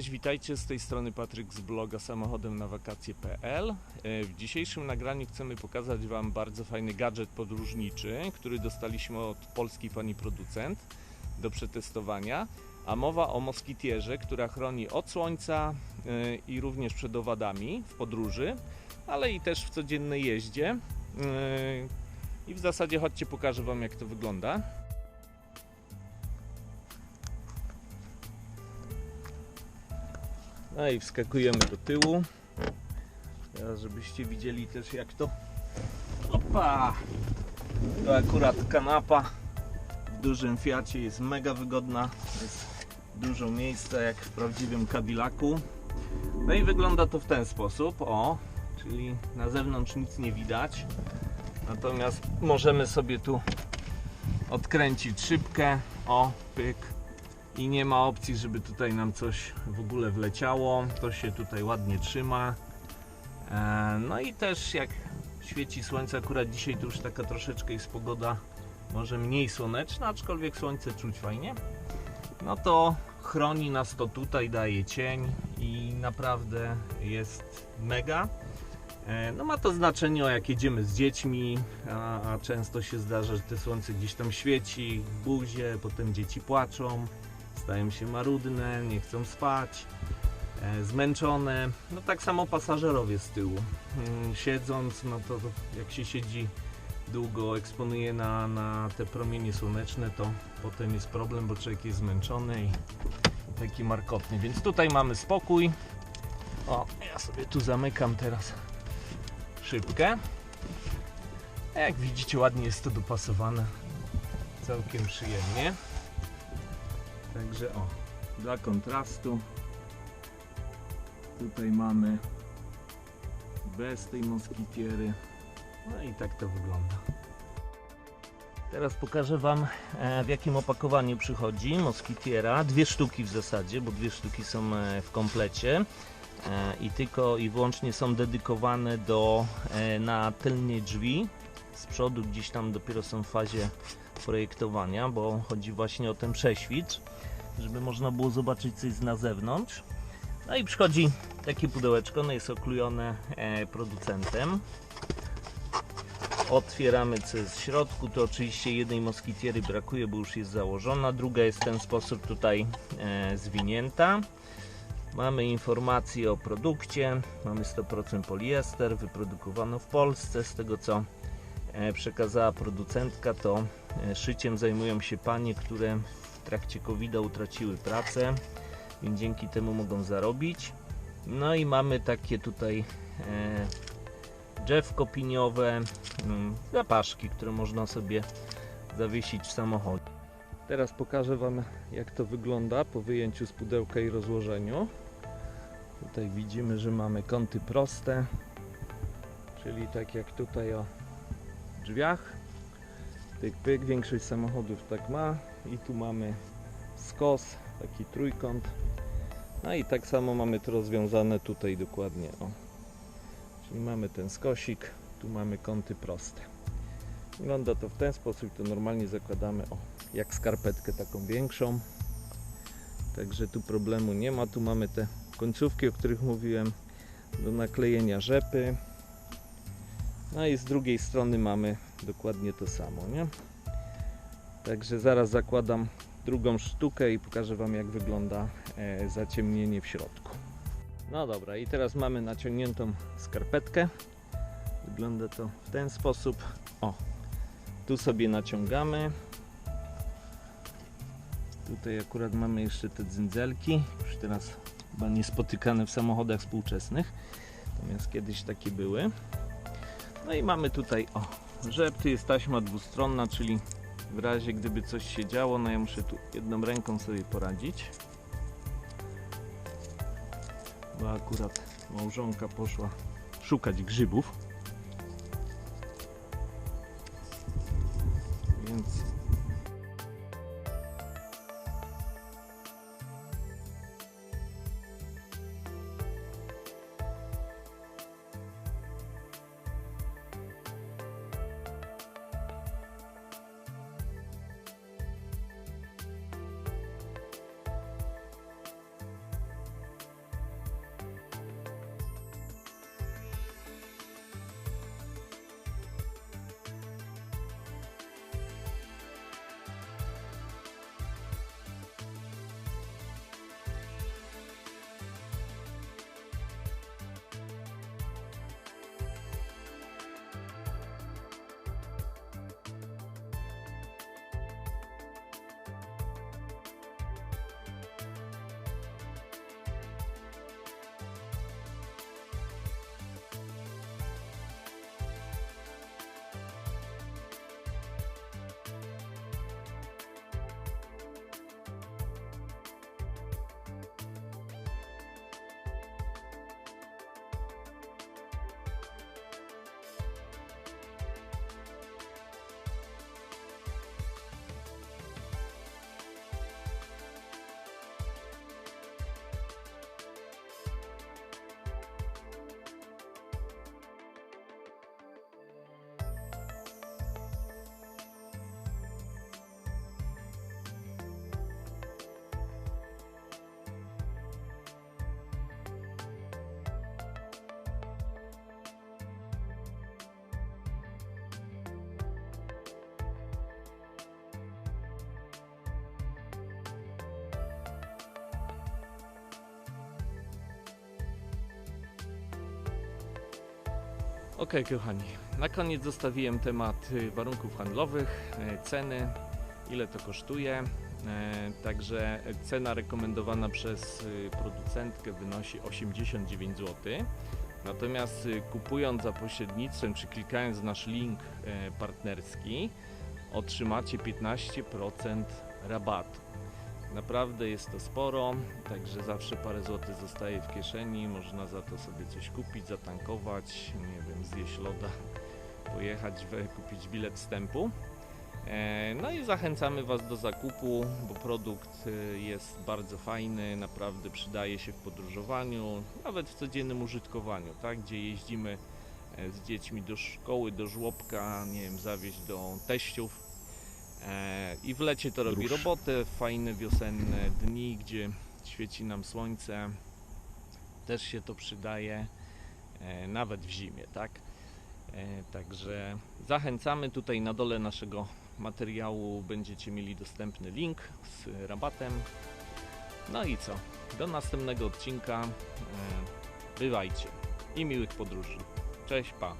Cześć, witajcie z tej strony Patryk z bloga samochodem na wakacje.pl. E, W dzisiejszym nagraniu chcemy pokazać Wam bardzo fajny gadżet podróżniczy, który dostaliśmy od polskiej pani producent do przetestowania. A mowa o moskitierze, która chroni od słońca e, i również przed owadami w podróży, ale i też w codziennej jeździe. E, I w zasadzie chodźcie pokażę Wam jak to wygląda. No i wskakujemy do tyłu. Teraz żebyście widzieli też jak to. Opa! To akurat kanapa w dużym Fiacie jest mega wygodna. Jest dużo miejsca jak w prawdziwym Cadillacu. No i wygląda to w ten sposób. O, czyli na zewnątrz nic nie widać. Natomiast możemy sobie tu odkręcić szybkę. O, pyk i nie ma opcji, żeby tutaj nam coś w ogóle wleciało. To się tutaj ładnie trzyma. E, No i też jak świeci słońce, akurat dzisiaj to już taka troszeczkę jest pogoda może mniej słoneczna, aczkolwiek słońce czuć fajnie. No to chroni nas to tutaj, daje cień i naprawdę jest mega. E, No ma to znaczenie jak jedziemy z dziećmi, a, a często się zdarza, że te słońce gdzieś tam świeci buzie, potem dzieci płaczą stają się marudne, nie chcą spać, e, zmęczone. No tak samo pasażerowie z tyłu. Mm, Siedząc, no to jak się siedzi długo, eksponuje na, na te promienie słoneczne, to potem jest problem, bo człowiek jest zmęczony i taki markotny. Więc tutaj mamy spokój. O, ja sobie tu zamykam teraz szybkę. Jak widzicie, ładnie jest to dopasowane. Całkiem przyjemnie. Także o, dla kontrastu tutaj mamy bez tej moskitiery. No i tak to wygląda. Teraz pokażę Wam e, w jakim opakowaniu przychodzi moskitiera. Dwie sztuki w zasadzie, bo dwie sztuki są e, w komplecie e, i tylko i wyłącznie są dedykowane do na tylnie drzwi. Z przodu gdzieś tam dopiero są w fazie projektowania, bo chodzi właśnie o ten prześwit, żeby można było zobaczyć co jest na zewnątrz. No i przychodzi takie pudełeczko, ono jest oklejone e, producentem. Otwieramy co jest w środku, to oczywiście jednej moskitiery brakuje, bo już jest założona, druga jest w ten sposób tutaj e, zwinięta. Mamy informacje o produkcie, mamy 100% poliester, wyprodukowano w Polsce, z tego co przekazała producentka, to e, szyciem zajmują się panie, które w trakcie covid utraciły pracę, więc dzięki temu mogą zarobić. No i mamy takie tutaj e, drzewko piniowe, mm, zapaszki, które można sobie zawiesić w samochodzie. Teraz pokażę Wam jak to wygląda po wyjęciu z pudełka i rozłożeniu. Tutaj widzimy, że mamy kąty proste, czyli tak jak tutaj o drzwiach. Pyk, pyk, większość samochodów tak ma. I tu mamy skos, taki trójkąt. No i tak samo mamy to rozwiązane tutaj dokładnie. O. Czyli mamy ten skosik, tu mamy kąty proste. Wygląda to w ten sposób, to normalnie zakładamy o, jak skarpetkę taką większą. Także tu problemu nie ma. Tu mamy te końcówki, o których mówiłem, do naklejenia rzepy. No i z drugiej strony mamy dokładnie to samo, nie? Także zaraz zakładam drugą sztukę i pokażę Wam jak wygląda e, zaciemnienie w środku. No dobra, i teraz mamy naciągniętą skarpetkę. Wygląda to w ten sposób. O, tu sobie naciągamy. Tutaj akurat mamy jeszcze te dzędzelki, już teraz chyba niespotykane w samochodach współczesnych, natomiast kiedyś takie były. No i mamy tutaj, o, rzep, tu jest taśma dwustronna, czyli w razie gdyby coś się działo, no ja muszę tu jedną ręką sobie poradzić. Bo akurat małżonka poszła szukać grzybów. Więc Ok, kochani, na koniec zostawiłem temat y, warunków handlowych, y, ceny, ile to kosztuje. E, Także cena rekomendowana przez y, producentkę wynosi 89 zł. Natomiast kupując za pośrednictwem czy klikając nasz link e, partnerski, otrzymacie 15% rabatu. Naprawdę jest to sporo, także zawsze parę złotych zostaje w kieszeni, można za to sobie coś kupić, zatankować, nie wiem, zjeść loda, pojechać, kupić bilet wstępu. E, No i zachęcamy Was do zakupu, bo produkt e, jest bardzo fajny, naprawdę przydaje się w podróżowaniu, nawet w codziennym użytkowaniu, tak? Gdzie jeździmy e, z dziećmi do szkoły, do żłobka, nie wiem, zawieźć do teściów. E, I w lecie to robi Róż. robotę, fajne wiosenne dni, gdzie świeci nam słońce, też się to przydaje, e, nawet w zimie, tak? E, Także zachęcamy tutaj na dole naszego materiału będziecie mieli dostępny link z rabatem. No i co? Do następnego odcinka. Bywajcie i miłych podróży. Cześć, pa.